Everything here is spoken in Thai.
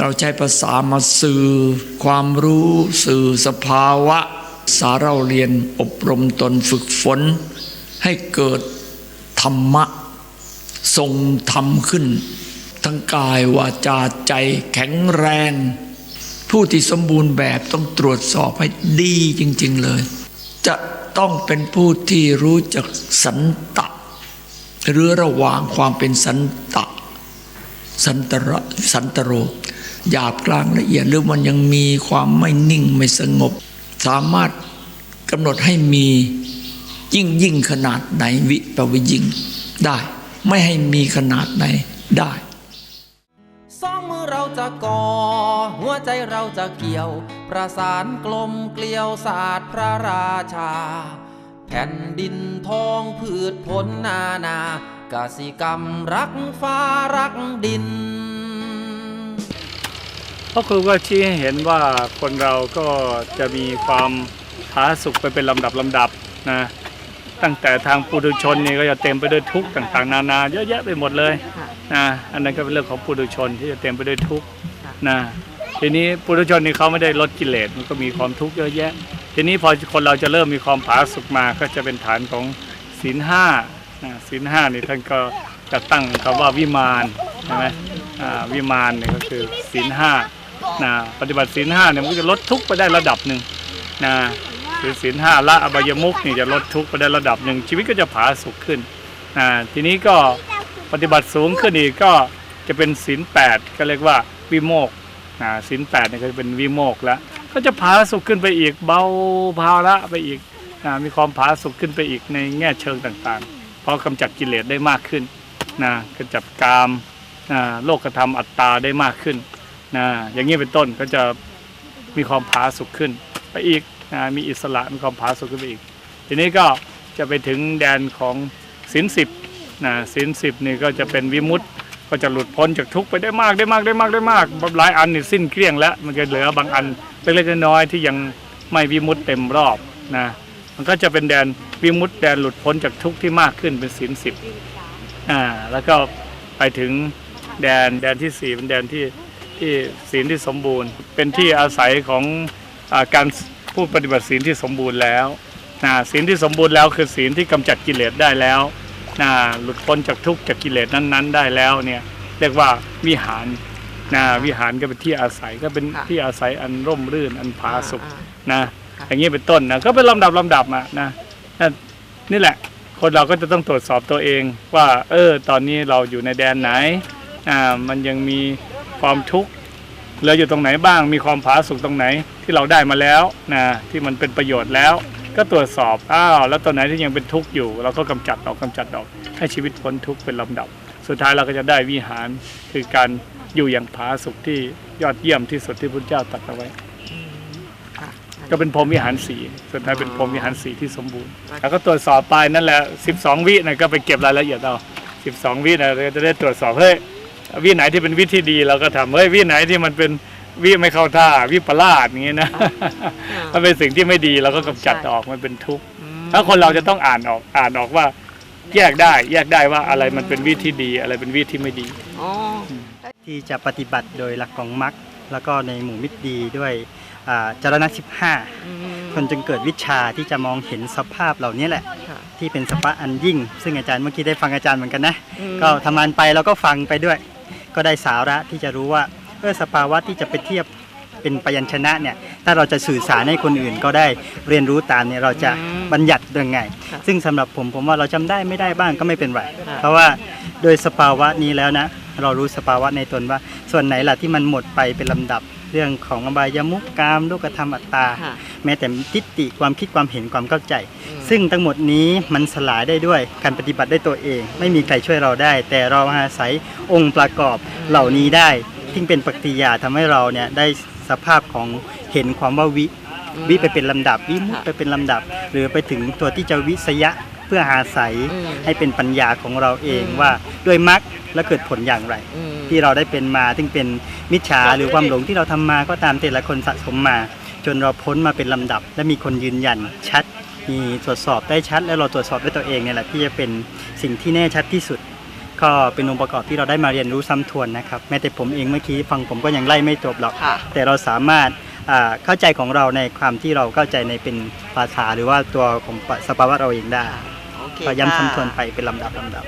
เราใช้ภาษามาสื่อ ความรู้สื่อสภาวะ สาเราเรียนอบรมตนฝึกฝน ให้เกิดธรรมะ ทรงธรรมขึ้น ทั้งกายวาจาใจแข็งแรง ผู้ที่สมบูรณ์แบบต้องตรวจสอบให้ดีจริง ๆเลย จะต้องเป็นผู้ที่รู้จักสันตะ หรือระหว่างความเป็นสันตะ สันตระสันตโร หยาบกลางละเอียดหรือมันยังมีความไม่นิ่งไม่สงบ สามารถกำหนดให้มียิ่งยิ่งขนาดไหนวิปวิยิงได้ ไม่ให้มีขนาดไหนได้สองมือเราจะก่อ หัวใจเราจะเกี่ยว ประสานกลมเกลียวศาสตร์พระราชา แผ่นดินทองพืชผลนานากสิกรรมรักฟ้ารักดิน เพราะครูก็ชี้ให้เห็นว่าคนเราก็จะมีความผาสุกไปเป็นลำดับลำดับนะตั้งแต่ทางปุถุชนนี่ก็จะเต็มไปด้วยทุกข์ต่างๆ นานา เยอะแยะไปหมดเลยนะอันนั้นก็เป็นเรื่องของปุถุชนที่จะเต็มไปด้วยทุกข์นะทีนี้ปุถุชนนี่เขาไม่ได้ลดกิเลสมันก็มีความทุกข์เยอะแยะ ทีนี้พอคนเราจะเริ่มมีความผาสุกมาก็จะเป็นฐานของศีลห้านะศีลห้านี่ท่านก็จะตั้งคำว่าวิมานใช่ไหมอ่าวิมานเนี่ยก็คือศีลห้า นะปฏิบัติศีลห้าเนี่ยมันก็จะลดทุกข์ไปได้ระดับหนึ่งนะคือศีลห้าละอบายมุกนี่จะลดทุกข์ไปได้ระดับหนึ่งชีวิตก็จะผาสุกขึ้นนะทีนี้ก็ปฏิบัติสูงขึ้นอีกก็จะเป็นศีลแปดก็เรียกว่าวิโมกนะศีลแปดเนี่ยก็จะเป็นวิโมกแล้ว ก็จะผาสุกขึ้นไปอีกเบาภาระไปอีกนะมีความผาสุกขึ้นไปอีกในแง่เชิงต่างๆ เพราะกำจัดกิเลสได้มากขึ้นนะกำจัดกามนะโลกธรรมอัตตาได้มากขึ้น นะอย่างนี้เป็นต้นก็จะมีความผาสุกขึ้น ไปอีกนะมีอิสระมีความผาสุกขึ้นไปอีก ทีนี้ก็จะไปถึงแดนของศีลสิบนะศีลสิบนี่ก็จะเป็นวิมุตติก็จะหลุดพ้นจากทุกข์ไปได้มากได้มากได้มากได้มากหลายอันนี่สิ้นเกลี้ยงแล้ว มันก็เหลือบางอันเล็กๆน้อยๆที่ยังไม่วิมุตติเต็มรอบนะมันก็จะเป็นแดนวิมุตติแดนหลุดพ้นจากทุกข์ที่มากขึ้นเป็นศีลสิบอ่าแล้วก็ไปถึงแดนแดนที่สี่เป็นแดนที่ ที่ศีลที่สมบูรณ์ เป็นที่อาศัยของอาการผู้ปฏิบัติศีลที่สมบูรณ์แล้วนะศีลที่สมบูรณ์แล้วคือศีลที่กำจัดกิเลสได้แล้วนะหลุดพ้นจากทุกข์จากกิเลสนั้นๆ ได้แล้วเนี่ยเรียกว่าวิหารนะวิหารก็เป็นที่อาศัยก็เป็นค่ะที่อาศัยอันร่มรื่นอันผาสุกอ่านะค่ะอย่างนี้เป็นต้นนะก็เป็นลำดับลำดับอะนะนั่นนี่แหละ คนเราก็จะต้องตรวจสอบตัวเองว่า เออ ตอนนี้เราอยู่ในแดนไหนอ่ามันยังมี ความทุกข์เหลืออยู่ตรงไหนบ้าง มีความผาสุกตรงไหนที่เราได้มาแล้วนะที่มันเป็นประโยชน์แล้ว ก็ตรวจสอบอ้าวแล้วตัวไหนที่ยังเป็นทุกข์อยู่ เราก็กำจัดออกกำจัดออก ให้ชีวิตพ้นทุกข์เป็นลำดับ สุดท้ายเราก็จะได้วิหารคือการอยู่อย่างผาสุกที่ยอดเยี่ยมที่สุดที่พุทธเจ้าตรัสเอาไว้ค่ะก็เป็นพรหมวิหารสีสุดท้ายเป็นพรหมวิหารสีที่สมบูรณ์ แล้วก็ตรวจสอบไปนั่นแหละ 12 วินะก็ไปเก็บรายละเอียดเอา 12 วินะเราจะได้ตรวจสอบเฮ้ย วิไหนที่เป็นวิที่ดีเราก็ทำเฮ้ยวิไหนที่มันเป็นวิไม่เข้าท่าวิปลาสอย่างงี้นะมันเป็นสิ่งที่ไม่ดีเราก็กำจัดออกมันเป็นทุกข์ถ้าคนเราจะต้องอ่านออกอ่านออกว่า แยกได้แยกได้ว่าอะไรมันเป็นวิที่ดี อะไรเป็นวิที่ไม่ดีอ๋อที่จะปฏิบัติโดยหลักของมรรคแล้วก็ในหมู่มิตรดีด้วยอ่าจารณะ15 คนจึงเกิดวิชาที่จะมองเห็นสภาพเหล่านี้แหละค่ะที่เป็นสภาพอันยิ่ง ซึ่งอาจารย์เมื่อกี้ได้ฟังอาจารย์เหมือนกันนะอืมก็ทำงานไปแล้วก็ฟังไปด้วย ก็ได้สาระที่จะรู้ว่าเออสภาวะที่จะไปเทียบเป็นปยัญชนะเนี่ยถ้าเราจะสื่อสารให้คนอื่นก็ได้เรียนรู้ตามเนี่ยเราจะบัญญัติยังไงค่ะซึ่งสำหรับผมผมว่าเราจำได้ไม่ได้บ้างก็ไม่เป็นไรค่ะเพราะว่าโดยสภาวะนี้แล้วนะ เรารู้สภาวะในตนว่า ส่วนไหนล่ะที่มันหมดไปเป็นลำดับ เรื่องของอบายมุกกามโลกธรรมอัตตาค่ะแม้แต่ทิฏฐิความคิดความเห็นความเข้าใจอืมซึ่งทั้งหมดนี้มันสลายได้ด้วยการปฏิบัติได้ตัวเอง ไม่มีใครช่วยเราได้ แต่เราอาศัยองค์ประกอบเหล่านี้ได้ที่เป็นปฏิกิริยาทำให้เราเนี่ยได้สภาพของเห็นความว่าวิวิไปเป็นลำดับวิมุตไปเป็นลำดับ หรือไปถึงตัวที่จะวิสยะเพื่อหาใยให้เป็นปัญญาของเราเองว่าด้วยมรรคแล้วเกิดผลอย่างไร ที่เราได้เป็นมาถึงเป็นมิจฉาหรือความหลงที่เราทำมาก็ตามแต่ละคนสะสมมา จนเราพ้นมาเป็นลำดับ และมีคนยืนยันชัด มีตรวจสอบได้ชัด แล้วเราตรวจสอบด้วยตัวเองเนี่ยแหละที่จะเป็นสิ่งที่แน่ชัดที่สุด ก็เป็นองค์ประกอบที่เราได้มาเรียนรู้ซ้ำทวนนะครับแม้แต่ผมเองเมื่อกี้ฟังผมก็ยังไล่ไม่จบหรอกแต่เราสามารถเข้าใจของเราในความที่เราเข้าใจในเป็นภาษาหรือว่าตัวของสภาวะเราเองได้ พยายามทำนวณไปเป็นลำดับลำดับ